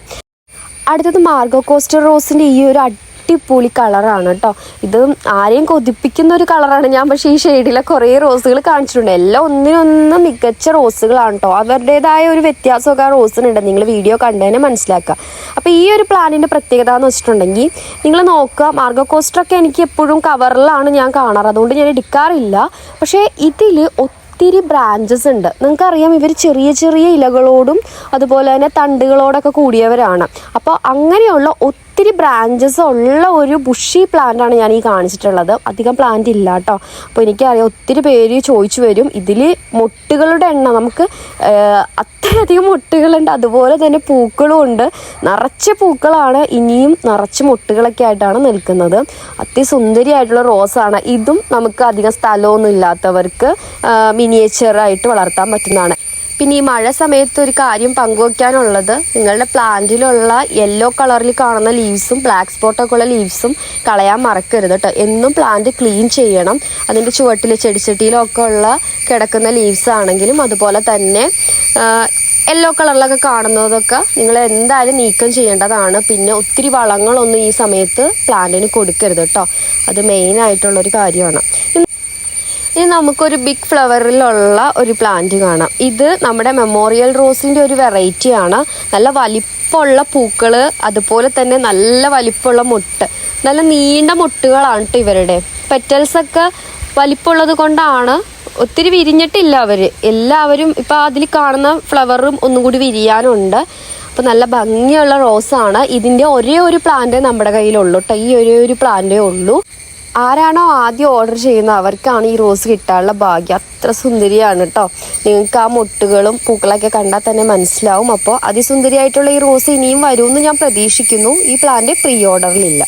അടുത്തത് മാർഗോ കോസ്റ്റർ റോസിന്റെ ഈ ഒരു അടിപൊളി കളറാണ് കേട്ടോ. ഇത് ആരെയും കൊതിപ്പിക്കുന്ന ഒരു കളറാണ് ഞാൻ പക്ഷേ ഈ ഷെയ്ഡിലെ കുറേ റോസുകൾ കാണിച്ചിട്ടുണ്ട്. എല്ലാം ഒന്നിനൊന്ന് മികച്ച റോസുകളാണ് കേട്ടോ. അവരുടേതായ ഒരു വ്യത്യാസമൊക്കെ ആ റോസിനുണ്ട്. നിങ്ങൾ വീഡിയോ കണ്ടതിനെ മനസ്സിലാക്കുക. അപ്പോൾ ഈ ഒരു പ്ലാനിന്റെ പ്രത്യേകത എന്ന് വെച്ചിട്ടുണ്ടെങ്കിൽ നിങ്ങൾ നോക്കുക മാർഗോ കോസ്റ്ററൊക്കെ എനിക്ക് എപ്പോഴും കവറിലാണ് ഞാൻ കാണാറ്. അതുകൊണ്ട് ഞാൻ എടുക്കാറില്ല. പക്ഷേ ഇതിൽ ഒത്തിരി ബ്രാഞ്ചസ് ഉണ്ട്. നിങ്ങൾക്കറിയാം ഇവർ ചെറിയ ചെറിയ ഇലകളോടും അതുപോലെ തന്നെ തണ്ടുകളോടൊക്കെ കൂടിയവരാണ്. അപ്പോൾ അങ്ങനെയുള്ള ഒത്തിരി ബ്രാഞ്ചസ് ഉള്ള ഒരു ബുഷി പ്ലാന്റാണ് ഞാൻ ഈ കാണിച്ചിട്ടുള്ളത്. അധികം പ്ലാന്റ് ഇല്ല കേട്ടോ. അപ്പോൾ എനിക്കറിയാം ഒത്തിരി പേര് ചോദിച്ചു വരും. ഇതിൽ മുട്ടുകളുടെ എണ്ണം നമുക്ക് അത്രയധികം മുട്ടുകളുണ്ട്. അതുപോലെ തന്നെ പൂക്കളും ഉണ്ട്. നിറച്ച് പൂക്കളാണ് ഇനിയും നിറച്ച് മുട്ടുകളൊക്കെ ആയിട്ടാണ് നിൽക്കുന്നത്. അതിസുന്ദരിയായിട്ടുള്ള റോസാണ് ഇതും നമുക്ക് അധികം സ്ഥലമൊന്നും ഇല്ലാത്തവർക്ക് മിനിയേച്ചറായിട്ട് വളർത്താൻ പറ്റുന്നതാണ്. പിന്നെ ഈ മഴ സമയത്ത് ഒരു കാര്യം പങ്കുവയ്ക്കാനുള്ളത് നിങ്ങളുടെ പ്ലാന്റിലുള്ള യെല്ലോ കളറിൽ കാണുന്ന ലീവ്സും ബ്ലാക്ക് സ്പോട്ടൊക്കെ ഉള്ള ലീവ്സും കളയാൻ മറക്കരുത് കേട്ടോ എന്നും പ്ലാന്റ് ക്ലീൻ ചെയ്യണം. അതിന്റെ ചുവട്ടിൽ ചെടിച്ചട്ടിയിലോ ഒക്കെ ഉള്ള കിടക്കുന്ന ലീവ്സ് ആണെങ്കിലും അതുപോലെ തന്നെ യെല്ലോ കളറിലൊക്കെ കാണുന്നതൊക്കെ നിങ്ങൾ എന്തായാലും നീക്കം ചെയ്യേണ്ടതാണ്. പിന്നെ ഒത്തിരി വളങ്ങളൊന്നും ഈ സമയത്ത് പ്ലാന്റിന് കൊടുക്കരുത് കേട്ടോ അത് മെയിനായിട്ടുള്ളൊരു കാര്യമാണ്. ഇനി നമുക്കൊരു ബിഗ് ഫ്ലവറിലുള്ള ഒരു പ്ലാന്റ് കാണാം. ഇത് നമ്മുടെ മെമ്മോറിയൽ റോസിന്റെ ഒരു വെറൈറ്റി ആണ്. നല്ല വലിപ്പമുള്ള പൂക്കൾ അതുപോലെ തന്നെ നല്ല വലിപ്പമുള്ള മുട്ട്. നല്ല നീണ്ട മുട്ടുകളാണ് കേട്ടോ ഇവരുടെ. പെറ്റൽസ് ഒക്കെ വലിപ്പമുള്ളത് കൊണ്ടാണ് ഒത്തിരി വിരിഞ്ഞിട്ടില്ല അവർ എല്ലാവരും ഇപ്പം അതിൽ കാണുന്ന ഫ്ലവറും ഒന്നും കൂടി വിരിയാനുണ്ട്. അപ്പോൾ നല്ല ഭംഗിയുള്ള റോസാണ് ഇതിന്റെ ഒരേ ഒരു പ്ലാന്റ് നമ്മുടെ കയ്യിലുള്ളൂ കേട്ടോ ഈ ഒരേ ഒരു പ്ലാന്റേ ഉള്ളൂ. ആരാണോ ആദ്യം ഓർഡർ ചെയ്യുന്നത് അവർക്കാണ് ഈ റോസ് കിട്ടാനുള്ള ഭാഗ്യം. അത്ര സുന്ദരിയാണ് കേട്ടോ നിങ്ങൾക്ക് ആ മുട്ടുകളും പൂക്കളൊക്കെ കണ്ടാൽ തന്നെ മനസ്സിലാവും. അപ്പോൾ അതിസുന്ദരിയായിട്ടുള്ള ഈ റോസ് ഇനിയും വരുമെന്ന് ഞാൻ പ്രതീക്ഷിക്കുന്നു. ഈ പ്ലാന്റ് പ്രീ ഓർഡറിലില്ല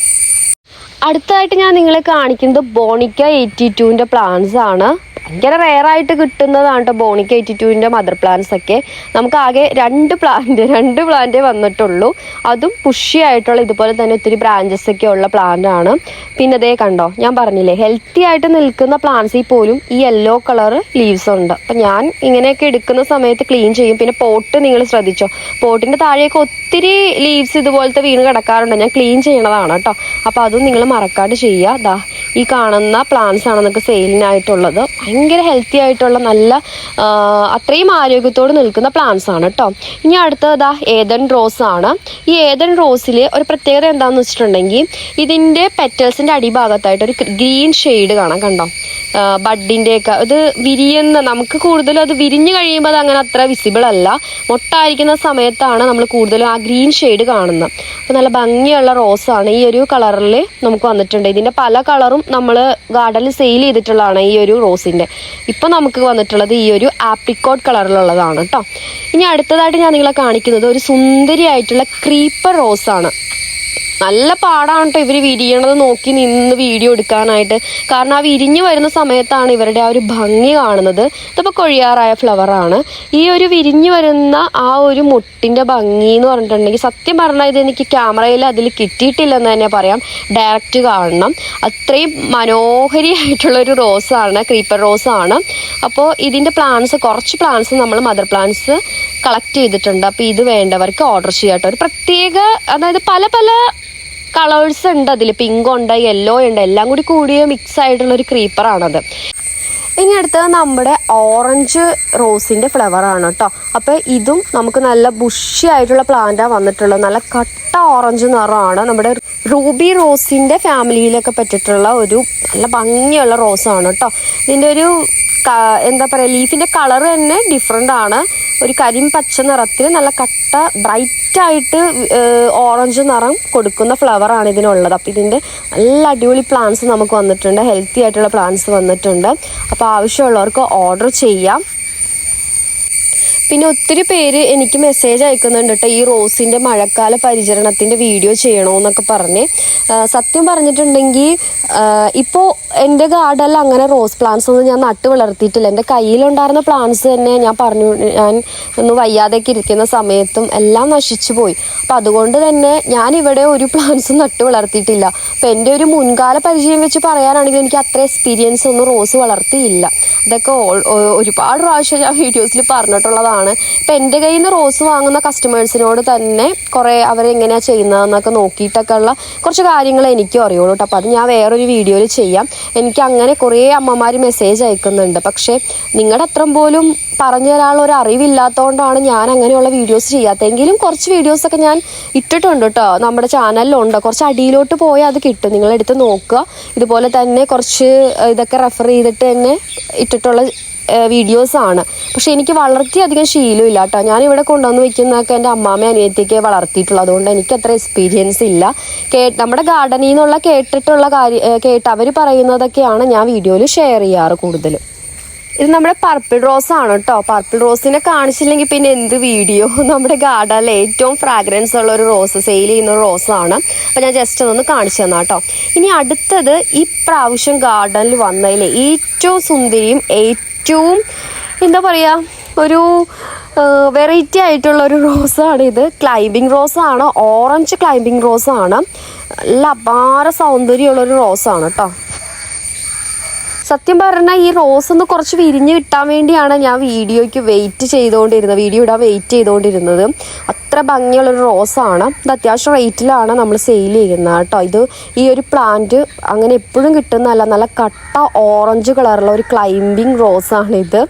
അടുത്തതായിട്ട് ഞാൻ നിങ്ങളെ കാണിക്കുന്നത് ബോണിക്ക എയ്റ്റി ടുവിന്റെ പ്ലാന്റ്സ് ആണ്. ഭയങ്കര റെയർ ആയിട്ട് കിട്ടുന്നതാണ് കേട്ടോ ബോണിക്ക എയ്റ്റി ടുവിന്റെ മദർ പ്ലാന്റ്സ് ഒക്കെ. നമുക്ക് ആകെ രണ്ട് പ്ലാന്റ് രണ്ട് പ്ലാന്റേ വന്നിട്ടുള്ളൂ. അതും പുഷി ആയിട്ടുള്ള ഇതുപോലെ തന്നെ ഒത്തിരി ബ്രാഞ്ചസ് ഒക്കെ ഉള്ള പ്ലാന്റ് ആണ്. പിന്നെ അതേ കണ്ടോ ഞാൻ പറഞ്ഞില്ലേ ഹെൽത്തി ആയിട്ട് നിൽക്കുന്ന പ്ലാന്റ്സിൽ പോലും ഈ യെല്ലോ കളർ ലീവ്സ് ഉണ്ട്. അപ്പം ഞാൻ ഇങ്ങനെയൊക്കെ എടുക്കുന്ന സമയത്ത് ക്ലീൻ ചെയ്യും. പിന്നെ പോട്ട് നിങ്ങൾ ശ്രദ്ധിച്ചോ പോട്ടിന്റെ താഴെയൊക്കെ ഒത്തിരി ലീവ്സ് ഇതുപോലത്തെ വീണ് കിടക്കാറുണ്ട്. ഞാൻ ക്ലീൻ ചെയ്യണതാണ് കേട്ടോ അപ്പോൾ അതും നിങ്ങൾ മറക്കാണ്ട് ചെയ്യുക. ദാ ഈ കാണുന്ന പ്ലാന്റ്സ് ആണ് നമുക്ക് സെയിലിനായിട്ടുള്ളത് ഭയങ്കര ഹെൽത്തി ആയിട്ടുള്ള നല്ല അത്രയും ആരോഗ്യത്തോട് നിൽക്കുന്ന പ്ലാന്റ്സ് ആണ് കേട്ടോ ഇനി അടുത്തത് ദാ ഏതൻ റോസ് ആണ്. ഈ ഏതൻ റോസിൽ ഒരു പ്രത്യേകത എന്താണെന്ന് വെച്ചിട്ടുണ്ടെങ്കിൽ ഇതിന്റെ പെറ്റൽസിന്റെ അടിഭാഗത്തായിട്ട് ഒരു ഗ്രീൻ ഷെയ്ഡ് കാണാം കണ്ടോ? ബഡിന്റെ ഒക്കെ. ഇത് വിരിയുന്ന നമുക്ക് കൂടുതലും അത് വിരിഞ്ഞു കഴിയുമ്പോൾ അത് അങ്ങനെ അത്ര വിസിബിൾ അല്ല. മൊട്ടായിരിക്കുന്ന സമയത്താണ് നമ്മൾ കൂടുതലും ആ ഗ്രീൻ ഷെയ്ഡ് കാണുന്നത്. അപ്പോൾ നല്ല ഭംഗിയുള്ള റോസാണ് ഈ ഒരു കളറിൽ നമുക്ക് വന്നിട്ടുണ്ട്. ഇതിന്റെ പല കളറും നമ്മൾ ഗാർഡനിൽ സെയിൽ ചെയ്തിട്ടുള്ളതാണ് ഈ ഒരു റോസിന്റെ. ഇപ്പൊ നമുക്ക് വന്നിട്ടുള്ളത് ഈ ഒരു ആപ്രിക്കോട്ട് കളറിലുള്ളതാണ് കേട്ടോ ഇനി അടുത്തതായിട്ട് ഞാൻ നിങ്ങളെ കാണിക്കുന്നത് ഒരു സുന്ദരിയായിട്ടുള്ള ക്രീപ്പർ റോസാണ്. നല്ല പാടാണ് കേട്ടോ ഇവർ വിരിയണത് നോക്കി നിന്ന് വീഡിയോ എടുക്കാനായിട്ട്. കാരണം ആ വിരിഞ്ഞു വരുന്ന സമയത്താണ് ഇവരുടെ ആ ഒരു ഭംഗി കാണുന്നത്. ഇതിപ്പോൾ കൊഴിയാറായ ഫ്ലവറാണ് ഈ ഒരു വിരിഞ്ഞു വരുന്ന ആ ഒരു മുട്ടിന്റെ ഭംഗി എന്ന് പറഞ്ഞിട്ടുണ്ടെങ്കിൽ സത്യം പറഞ്ഞാൽ ഇത് എനിക്ക് ക്യാമറയിൽ അതിൽ കിട്ടിയിട്ടില്ലെന്ന് തന്നെ പറയാം. ഡയറക്റ്റ് കാണണം. അത്രയും മനോഹരിയായിട്ടുള്ള ഒരു റോസാണ് ക്രീപ്പർ ആണ്. അപ്പോൾ ഇതിന്റെ പ്ലാന്റ്സ് കുറച്ച് പ്ലാന്റ്സ് നമ്മൾ മദർ പ്ലാന്റ്സ് കളക്ട് ചെയ്തിട്ടുണ്ട്. അപ്പോൾ ഇത് വേണ്ടവർക്ക് ഓർഡർ ചെയ്യാട്ടോ. ഒരു പ്രത്യേക അതായത് പല പല കളേഴ്സ് ഉണ്ട് അതിൽ പിങ്ക് ഉണ്ട് യെല്ലോ ഉണ്ട്. എല്ലാം കൂടി കൂടിയ മിക്സ് ആയിട്ടുള്ള ഒരു ക്രീപ്പറാണത് ഇനി അടുത്തത് നമ്മുടെ ഓറഞ്ച് റോസിന്റെ ഫ്ലവർ ആണ് കേട്ടോ അപ്പോൾ ഇതും നമുക്ക് നല്ല ബുഷി ആയിട്ടുള്ള പ്ലാന്റാണ് വന്നിട്ടുള്ളത്. നല്ല കട്ട ഓറഞ്ച് നിറമാണ് നമ്മുടെ റൂബി റോസിന്റെ ഫാമിലിയിലൊക്കെ പറ്റിയിട്ടുള്ള ഒരു നല്ല ഭംഗിയുള്ള റോസാണ് കേട്ടോ ഇതിന്റെ ഒരു എന്താ പറയുക ലീഫിന്റെ കളർ തന്നെ ഡിഫറെന്റ് ആണ്. ഒരു കരിം പച്ച നിറത്തിൽ നല്ല കട്ട ബ്രൈറ്റ് ആയിട്ട് ഓറഞ്ച് നിറം കൊടുക്കുന്ന ഫ്ലവർ ആണ് ഇതിനുള്ളത്. അപ്പോൾ ഇതിന്റെ നല്ല അടിപൊളി പ്ലാന്റ്സ് നമുക്ക് വന്നിട്ടുണ്ട്. ഹെൽത്തി ആയിട്ടുള്ള പ്ലാന്റ്സ് വന്നിട്ടുണ്ട്. അപ്പോൾ ആവശ്യമുള്ളവർക്ക് ഓർഡർ ചെയ്യാം. പിന്നെ ഒത്തിരി പേര് എനിക്ക് മെസ്സേജ് അയക്കുന്നുണ്ട് കേട്ടോ ഈ റോസിന്റെ മഴക്കാല പരിചരണത്തിന്റെ വീഡിയോ ചെയ്യണമെന്നൊക്കെ പറഞ്ഞ്. സത്യം പറഞ്ഞിട്ടുണ്ടെങ്കിൽ ഇപ്പോൾ എന്റെ ഗാർഡനിൽ അങ്ങനെ റോസ് പ്ലാന്റ്സ് ഒന്നും ഞാൻ നട്ടു വളർത്തിയിട്ടില്ല. എന്റെ കയ്യിലുണ്ടായിരുന്ന പ്ലാന്റ്സ് തന്നെ ഞാൻ പറഞ്ഞു ഞാൻ ഒന്ന് വയ്യാതെയൊക്കെ ഇരിക്കുന്ന സമയത്തും എല്ലാം നശിച്ചു പോയി. അപ്പം അതുകൊണ്ട് തന്നെ ഞാൻ ഇവിടെ ഒരു പ്ലാന്റ്സും നട്ടു വളർത്തിയിട്ടില്ല. അപ്പം എന്റെ ഒരു മുൻകാല പരിചയം വെച്ച് പറയാനാണെങ്കിൽ എനിക്ക് അത്ര എക്സ്പീരിയൻസ് ഒന്നും റോസ് വളർത്തിയില്ല. അതൊക്കെ ഒരുപാട് പ്രാവശ്യം ഞാൻ വീഡിയോസിൽ പറഞ്ഞിട്ടുള്ളതാണ്. ഇപ്പം എന്റെ കയ്യിൽ നിന്ന് റോസ് വാങ്ങുന്ന കസ്റ്റമേഴ്സിനോട് തന്നെ കുറേ അവരെങ്ങനെയാണ് ചെയ്യുന്നതെന്നൊക്കെ നോക്കിയിട്ടൊക്കെ ഉള്ള കുറച്ച് കാര്യങ്ങൾ എനിക്കും അറിയുള്ളൂ കേട്ടോ അപ്പോൾ അത് ഞാൻ വേറൊരു വീഡിയോയിൽ ചെയ്യാം. എനിക്ക് അങ്ങനെ കുറേ അമ്മമാർ മെസ്സേജ് അയക്കുന്നുണ്ട്. പക്ഷേ നിങ്ങളുടെ അത്രയും പോലും പറഞ്ഞു തരാനുള്ള ഒരു അറിവില്ലാത്തതുകൊണ്ടാണ് ഞാൻ അങ്ങനെയുള്ള വീഡിയോസ് ചെയ്യാത്തെങ്കിലും കുറച്ച് വീഡിയോസൊക്കെ ഞാൻ ഇട്ടിട്ടുണ്ട് കേട്ടോ നമ്മുടെ ചാനലിലുണ്ട് കുറച്ച് അടിയിലോട്ട് പോയാൽ അത് കിട്ടും. നിങ്ങളെടുത്ത് നോക്കുക. ഇതുപോലെ തന്നെ കുറച്ച് ഇതൊക്കെ റെഫർ ചെയ്തിട്ട് തന്നെ ഇട്ടിട്ടുള്ള വീഡിയോസ് ആണ് പക്ഷെ എനിക്ക് വളർത്തിയധികം ശീലമില്ല കേട്ടോ ഇവിടെ കൊണ്ടുവന്ന് വെക്കുന്നതൊക്കെ എന്റെ അമ്മാമ്മ അനിയത്തിയൊക്കെ വളർത്തിയിട്ടുള്ളത് അതുകൊണ്ട് എനിക്ക് അത്ര എക്സ്പീരിയൻസ് ഇല്ല. കേ നമ്മുടെ ഗാർഡനിൽ നിന്നുള്ള കേട്ടിട്ടുള്ള കാര്യം കേട്ട് അവർ പറയുന്നതൊക്കെയാണ് ഞാൻ വീഡിയോയിൽ ഷെയർ ചെയ്യാറ് കൂടുതലും. ഇത് നമ്മുടെ പർപ്പിൾ റോസ് ആണ് കേട്ടോ. പർപ്പിൾ റോസിനെ കാണിച്ചില്ലെങ്കിൽ പിന്നെ എന്ത് വീഡിയോ? നമ്മുടെ ഗാർഡനിലെ ഏറ്റവും ഫ്രാഗ്രൻസ് ഉള്ള ഒരു റോസ് സെയിൽ ചെയ്യുന്ന ഒരു റോസാണ് അപ്പം ഞാൻ ജസ്റ്റ് അതൊന്ന് കാണിച്ചു തന്നാ കേട്ടോ. ഇനി അടുത്തത് ഈ പ്രാവശ്യം ഗാർഡനിൽ വന്നതിൽ ഏറ്റവും സുന്ദരിയും ഏറ്റവും എന്താ പറയുക ഒരു വെറൈറ്റി ആയിട്ടുള്ള ഒരു റോസാണ് ഇത്. ക്ലൈമ്പിംഗ് റോസാണ് ഓറഞ്ച് ക്ലൈമ്പിംഗ് റോസാണ് നല്ല അപാര സൗന്ദര്യമുള്ളൊരു റോസാണ് കേട്ടോ സത്യം പറഞ്ഞാൽ ഈ റോസ് ഒന്ന് കുറച്ച് വിരിഞ്ഞ് കിട്ടാൻ വേണ്ടിയാണ് ഞാൻ വീഡിയോയ്ക്ക് വെയിറ്റ് ചെയ്തുകൊണ്ടിരുന്നത് വീഡിയോ ഇടാൻ വെയിറ്റ് ചെയ്തുകൊണ്ടിരുന്നത് അത്ര ഭംഗിയുള്ളൊരു റോസാണ്. ഇത് അത്യാവശ്യം റേറ്റിലാണ് നമ്മൾ സെയിൽ ചെയ്യുന്നത് കേട്ടോ. ഇത് ഈ ഒരു പ്ലാന്റ് അങ്ങനെ എപ്പോഴും കിട്ടുന്നതല്ല. നല്ല കട്ട ഓറഞ്ച് കളറുള്ള ഒരു ക്ലൈംബിംഗ് റോസാണ് ഇത്.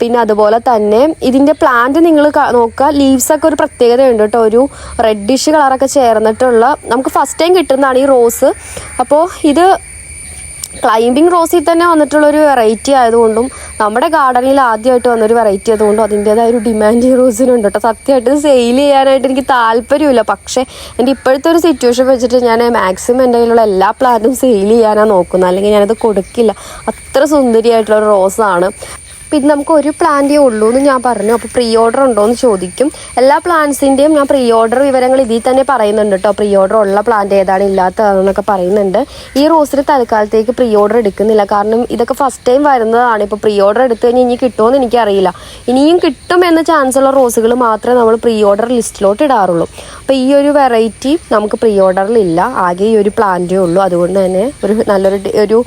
പിന്നെ അതുപോലെ തന്നെ ഇതിന്റെ പ്ലാന്റ് നിങ്ങൾ നോക്കുക. ലീവ്സൊക്കെ ഒരു പ്രത്യേകതയുണ്ട് കേട്ടോ. ഒരു റെഡിഷ് കളറൊക്കെ ചേർന്നിട്ടുള്ള നമുക്ക് ഫസ്റ്റ് ടൈം കിട്ടുന്നതാണ് ഈ റോസ് അപ്പോൾ ഇത് ക്ലൈംബിംഗ് റോസിൽ തന്നെ വന്നിട്ടുള്ള ഒരു വെറൈറ്റി ആയതുകൊണ്ടും നമ്മുടെ ഗാർഡനിൽ ആദ്യമായിട്ട് വന്നൊരു വെറൈറ്റി ആയതുകൊണ്ടും അതിന്റെതായ ഒരു ഡിമാൻഡ് ഈ റോസിനുണ്ട് കേട്ടോ സത്യമായിട്ട് സെയിൽ ചെയ്യാനായിട്ട് എനിക്ക് താല്പര്യമില്ല. പക്ഷേ എന്റെ ഇപ്പോഴത്തെ ഒരു സിറ്റുവേഷൻ വെച്ചിട്ട് ഞാൻ മാക്സിമം എന്റെ കയ്യിലുള്ള എല്ലാ പ്ലാന്റും സെയിൽ ചെയ്യാനാണ് നോക്കുന്നത്. അല്ലെങ്കിൽ ഞാനത് കൊടുക്കില്ല. അത്ര സുന്ദരിയായിട്ടുള്ള ഒരു റോസാണ് പിന്നെ നമുക്ക് ഒരു പ്ലാന്റേ ഉള്ളൂ എന്ന് ഞാൻ പറഞ്ഞു. അപ്പോൾ പ്രീ ഓർഡർ ഉണ്ടോ എന്ന് ചോദിക്കും. എല്ലാ പ്ലാന്റ്സിന്റെയും ഞാൻ പ്രീ ഓർഡർ വിവരങ്ങൾ ഇതിൽ തന്നെ പറയുന്നുണ്ട് കേട്ടോ. പ്രീ ഓർഡർ ഉള്ള പ്ലാന്റ് ഏതാണ് ഇല്ലാത്തതാണെന്നൊക്കെ പറയുന്നുണ്ട്. ഈ റോസിന് തൽക്കാലത്തേക്ക് പ്രീ ഓർഡർ എടുക്കുന്നില്ല. കാരണം ഇതൊക്കെ ഫസ്റ്റ് ടൈം വരുന്നതാണ്. ഇപ്പോൾ പ്രീ ഓർഡർ എടുത്തു കഴിഞ്ഞാൽ ഇനി കിട്ടുമോ എന്ന് എനിക്കറിയില്ല. ഇനിയും കിട്ടുമെന്ന ചാൻസ് ഉള്ള റോസുകൾ മാത്രമേ നമ്മൾ പ്രീ ഓർഡർ ലിസ്റ്റിലോട്ട് ഇടാറുള്ളൂ. അപ്പോൾ ഈ ഒരു വെറൈറ്റി നമുക്ക് പ്രീ ഓർഡറിലില്ല ആകെ ഈ ഒരു പ്ലാന്റേ ഉള്ളൂ. അതുകൊണ്ട് തന്നെ ഒരു നല്ലൊരു ഒരു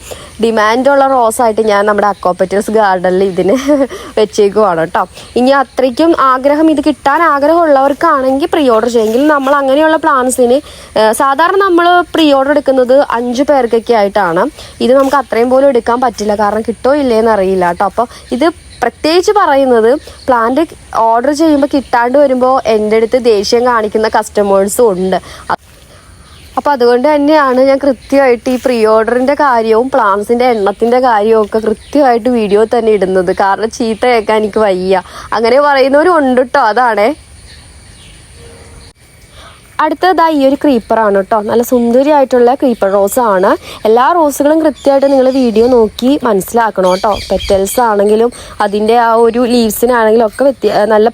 ഡിമാൻഡുള്ള റോസായിട്ട് ഞാൻ നമ്മുടെ അക്കോപ്പറ്റേഴ്സ് ഗാർഡനിൽ ഇതിനെ വെച്ചേക്കുവാണ് കേട്ടോ. ഇനി അത്രയ്ക്കും ആഗ്രഹം ഇത് കിട്ടാൻ ആഗ്രഹമുള്ളവർക്കാണെങ്കിൽ പ്രീ ഓർഡർ ചെയ്യുമെങ്കിൽ നമ്മൾ അങ്ങനെയുള്ള പ്ലാൻസിന് സാധാരണ നമ്മൾ പ്രീ ഓർഡർ എടുക്കുന്നത് അഞ്ച് പേർക്കൊക്കെ ആയിട്ടാണ്. ഇത് നമുക്ക് അത്രയും പോലും എടുക്കാൻ പറ്റില്ല. കാരണം കിട്ടോ ഇല്ലേന്ന് അറിയില്ല കേട്ടോ. അപ്പോൾ ഇത് പ്രത്യേകിച്ച് പറയുന്നത് പ്ലാന്റ് ഓർഡർ ചെയ്യുമ്പോൾ കിട്ടാണ്ട് വരുമ്പോൾ എന്റെ അടുത്ത് ദേഷ്യം കാണിക്കുന്ന കസ്റ്റമേഴ്സും ഉണ്ട്. അപ്പോൾ അതുകൊണ്ട് തന്നെയാണ് ഞാൻ കൃത്യമായിട്ട് ഈ പ്രീ ഓർഡറിന്റെ കാര്യവും പ്ലാൻസിന്റെ എണ്ണത്തിന്റെ കാര്യവും ഒക്കെ കൃത്യമായിട്ട് വീഡിയോ തന്നെ ഇടുന്നത്. കാരണം ചീത്ത കേൾക്കാൻ എനിക്ക് വയ്യ. അങ്ങനെ പറയുന്നവരും ഉണ്ട് കേട്ടോ അതാണേ. അടുത്തതാ ഈ ഒരു ക്രീപ്പറാണ് കേട്ടോ നല്ല സുന്ദരിയായിട്ടുള്ള ക്രീപ്പർ റോസ് ആണ്. എല്ലാ റോസുകളും കൃത്യമായിട്ട് നിങ്ങൾ വീഡിയോ നോക്കി മനസ്സിലാക്കണം കേട്ടോ പെറ്റൽസ് ആണെങ്കിലും അതിന്റെ ആ ഒരു ലീവ്സിനാണെങ്കിലും ഒക്കെ നല്ല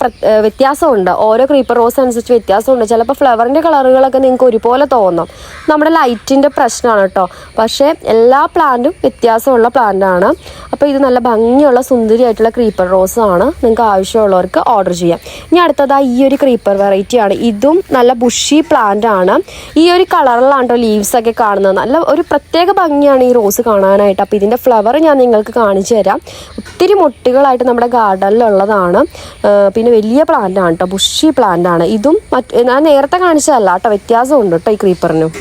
വ്യത്യാസമുണ്ട്. ഓരോ ക്രീപ്പർ റോസ് അനുസരിച്ച് വ്യത്യാസമുണ്ട്. ചിലപ്പോൾ ഫ്ലവറിന്റെ കളറുകളൊക്കെ നിങ്ങൾക്ക് ഒരുപോലെ തോന്നും. നമ്മുടെ ലൈറ്റിന്റെ പ്രശ്നമാണ് കേട്ടോ പക്ഷേ എല്ലാ പ്ലാന്റും വ്യത്യാസമുള്ള പ്ലാന്റാണ് അപ്പോൾ ഇത് നല്ല ഭംഗിയുള്ള സുന്ദരിയായിട്ടുള്ള ക്രീപ്പർ റോസ് ആണ്. നിങ്ങൾക്ക് ആവശ്യമുള്ളവർക്ക് ഓർഡർ ചെയ്യാം. ഇനി അടുത്തതായി ഈ ഒരു ക്രീപ്പർ വെറൈറ്റിയാണ് ഇതും നല്ല ബുഷി പ്ലാന്റ് ആണ്. ഈ ഒരു കളറിലാണ് ലീവ്സ് ഒക്കെ കാണുന്നത്. നല്ല ഒരു പ്രത്യേക ഭംഗിയാണ് ഈ റോസ് കാണാനായിട്ട്. അപ്പോൾ ഇതിന്റെ ഫ്ലവർ ഞാൻ നിങ്ങൾക്ക് കാണിച്ചു തരാം. ഒത്തിരി മുട്ടുകളായിട്ട് നമ്മുടെ ഗാർഡനിലുള്ളതാണ് പിന്നെ വലിയ പ്ലാന്റ് ആണ് കേട്ടോ ബുഷി പ്ലാന്റ് ആണ്. ഇതും മറ്റ് ഞാൻ നേരത്തെ കാണിച്ചതല്ല കേട്ടോ വ്യത്യാസമുണ്ട് കേട്ടോ ഈ ക്രീപ്പറിനും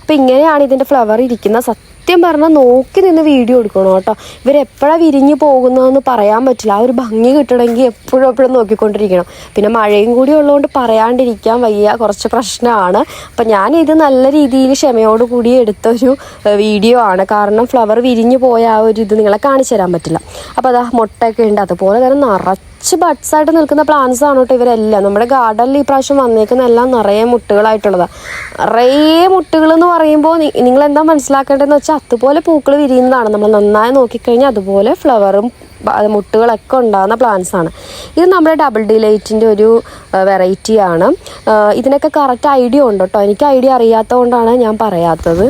അപ്പോൾ ഇങ്ങനെയാണ് ഇതിന്റെ ഫ്ലവർ ഇരിക്കുന്ന സത്യം പറഞ്ഞാൽ നോക്കി നിന്ന് വീഡിയോ എടുക്കണം കേട്ടോ. ഇവരെപ്പോഴാണ് വിരിഞ്ഞ് പോകുന്നതെന്ന് പറയാൻ പറ്റില്ല. ആ ഒരു ഭംഗി കിട്ടണമെങ്കിൽ എപ്പോഴും എപ്പോഴും നോക്കിക്കൊണ്ടിരിക്കണം. പിന്നെ മഴയും കൂടി ഉള്ളതുകൊണ്ട് പറയാണ്ടിരിക്കാൻ വയ്യ. കുറച്ച് പ്രശ്നമാണ്. അപ്പം ഞാൻ ഇത് നല്ല രീതിയിൽ ക്ഷമയോട് കൂടി എടുത്തൊരു വീഡിയോ ആണ്. കാരണം ഫ്ലവർ വിരിഞ്ഞ് പോയ ആ ഒരു ഇത് നിങ്ങളെ കാണിച്ചു തരാൻ പറ്റില്ല. അപ്പോൾ അതാ മുട്ടയൊക്കെ ഉണ്ട്. അതുപോലെ തന്നെ നിറച്ച് കുറച്ച് ബഡ്സ് ആയിട്ട് നിൽക്കുന്ന പ്ലാന്റ്സ് ആണ് കേട്ടോ ഇവരെല്ലാം. നമ്മുടെ ഗാർഡനിൽ ഈ പ്രാവശ്യം വന്നേക്കുന്ന എല്ലാം നിറയെ മുട്ടുകളായിട്ടുള്ളതാണ് നിറയെ മുട്ടുകൾ എന്ന് പറയുമ്പോൾ നിങ്ങൾ എന്താ മനസ്സിലാക്കേണ്ടതെന്ന് വെച്ചാൽ അതുപോലെ പൂക്കൾ വിരിയുന്നതാണ്. നമ്മൾ നന്നായി നോക്കിക്കഴിഞ്ഞാൽ അതുപോലെ ഫ്ലവറും മുട്ടുകളൊക്കെ ഉണ്ടാകുന്ന പ്ലാന്റ്സ് ആണ്. ഇത് നമ്മുടെ ഡബിൾ ഡിലൈറ്റിന്റെ ഒരു വെറൈറ്റിയാണ് ഇതിനൊക്കെ കറക്റ്റ് ഐഡിയ ഉണ്ട് കേട്ടോ. എനിക്ക് ഐഡിയ അറിയാത്തതുകൊണ്ടാണ് ഞാൻ പറയാത്തത്.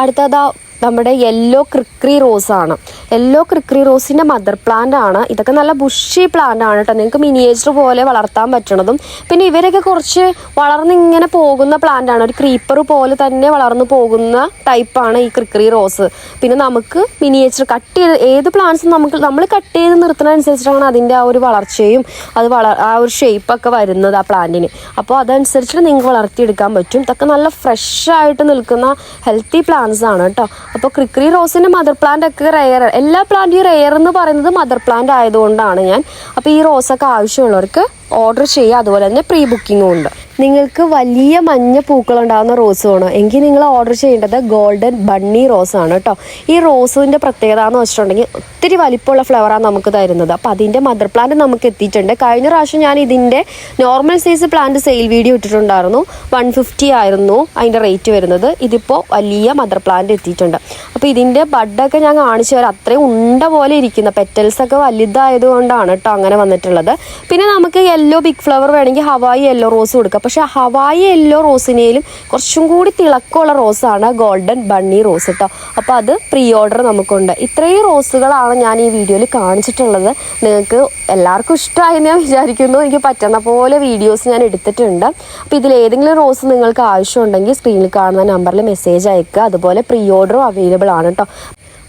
അടുത്തതാ നമ്മുടെ യെല്ലോ ക്രിക്രി റോസ് ആണ്. യെല്ലോ ക്രിക്രി റോസിന്റെ മദർ പ്ലാന്റ് ആണ്. ഇതൊക്കെ നല്ല ബുഷി പ്ലാന്റ് ആണ് കേട്ടോ നിങ്ങൾക്ക് മിനിയേച്ചർ പോലെ വളർത്താൻ പറ്റണതും. പിന്നെ ഇവരൊക്കെ കുറച്ച് വളർന്ന് ഇങ്ങനെ പോകുന്ന പ്ലാന്റ് ആണ്. ഒരു ക്രീപ്പർ പോലെ തന്നെ വളർന്നു പോകുന്ന ടൈപ്പാണ് ഈ ക്രിക്രി റോസ് പിന്നെ നമുക്ക് മിനിയേച്ചർ കട്ട് ചെയ്ത് ഏത് പ്ലാന്റ്സും നമുക്ക് നമ്മൾ കട്ട് ചെയ്ത് നിർത്തുന്നതനുസരിച്ചിട്ടാണ് അതിന്റെ ആ ഒരു വളർച്ചയും അത് വള ആ ഒരു ഷേപ്പൊക്കെ വരുന്നത് ആ പ്ലാന്റിന് അപ്പോൾ അതനുസരിച്ചിട്ട് നിങ്ങൾക്ക് വളർത്തിയെടുക്കാൻ പറ്റും. ഇതൊക്കെ നല്ല ഫ്രഷ് ആയിട്ട് നിൽക്കുന്ന ഹെൽത്തി പ്ലാന്റ്സ് ആണ് കേട്ടോ അപ്പോൾ ക്രിക്രി റോസിന്റെ മദർ പ്ലാന്റ് ഒക്കെ റെയർ എല്ലാ പ്ലാന്റും റെയർ എന്ന് പറയുന്നത് മദർ പ്ലാന്റ് ആയതുകൊണ്ടാണ് ഞാൻ. അപ്പോൾ ഈ റോസൊക്കെ ആവശ്യമുള്ളവർക്ക് ഓർഡർ ചെയ്യുക അതുപോലെ തന്നെ പ്രീ ബുക്കിങ്ങും ഉണ്ട്. നിങ്ങൾക്ക് വലിയ മഞ്ഞ പൂക്കളുണ്ടാകുന്ന റോസ് വേണോ? എങ്കിൽ നിങ്ങൾ ഓർഡർ ചെയ്യേണ്ടത് ഗോൾഡൻ ബണ്ണി റോസ് ആണ് കേട്ടോ. ഈ റോസിന്റെ പ്രത്യേകത എന്ന് വെച്ചിട്ടുണ്ടെങ്കിൽ ഒത്തിരി വലിപ്പമുള്ള ഫ്ലവറാണ് നമുക്ക് തരുന്നത്. അപ്പോൾ അതിന്റെ മദർ പ്ലാന്റ് നമുക്ക് എത്തിയിട്ടുണ്ട്. കഴിഞ്ഞ പ്രാവശ്യം ഞാൻ ഇതിന്റെ normal size plant sale video ഇട്ടിട്ടുണ്ടായിരുന്നു. വൺ ഫിഫ്റ്റി ആയിരുന്നു അതിന്റെ റേറ്റ് വരുന്നത്. ഇതിപ്പോൾ വലിയ മദർ പ്ലാന്റ് എത്തിയിട്ടുണ്ട്. അപ്പോൾ ഇതിന്റെ ബഡൊക്കെ ഞാൻ കാണിച്ചു തരാം. അത്രയും ഉണ്ട പോലെ ഇരിക്കുന്ന. പെറ്റൽസ് ഒക്കെ വലുതായതുകൊണ്ടാണ് കേട്ടോ അങ്ങനെ വന്നിട്ടുള്ളത്. പിന്നെ നമുക്ക് യെല്ലോ ബിഗ് ഫ്ലവർ വേണമെങ്കിൽ ഹവായി യെല്ലോ റോസ് കൊടുക്കാം. പക്ഷേ ഹവായി യെല്ലോ റോസിനേലും കുറച്ചും കൂടി തിളക്കമുള്ള റോസാണ് ഗോൾഡൻ ബണ്ണി റോസ് കേട്ടോ അപ്പോൾ അത് പ്രീ ഓർഡർ നമുക്കുണ്ട്. ഇത്രയും റോസുകളാണ് ഞാൻ ഈ വീഡിയോയിൽ കാണിച്ചിട്ടുള്ളത്. നിങ്ങൾക്ക് എല്ലാവർക്കും ഇഷ്ടമായി ഞാൻ വിചാരിക്കുന്നു. എനിക്ക് പറ്റുന്ന പോലെ വീഡിയോസ് ഞാൻ എടുത്തിട്ടുണ്ട്. അപ്പോൾ ഇതിൽ ഏതെങ്കിലും റോസ് നിങ്ങൾക്ക് ആവശ്യമുണ്ടെങ്കിൽ സ്ക്രീനിൽ കാണുന്ന നമ്പറിൽ മെസ്സേജ് അയക്കുക. അതുപോലെ പ്രീ ഓർഡറും അവൈലബിൾ ആണ് കേട്ടോ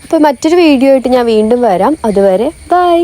അപ്പോൾ മറ്റൊരു വീഡിയോ ആയിട്ട് ഞാൻ വീണ്ടും വരാം. അതുവരെ ബൈ.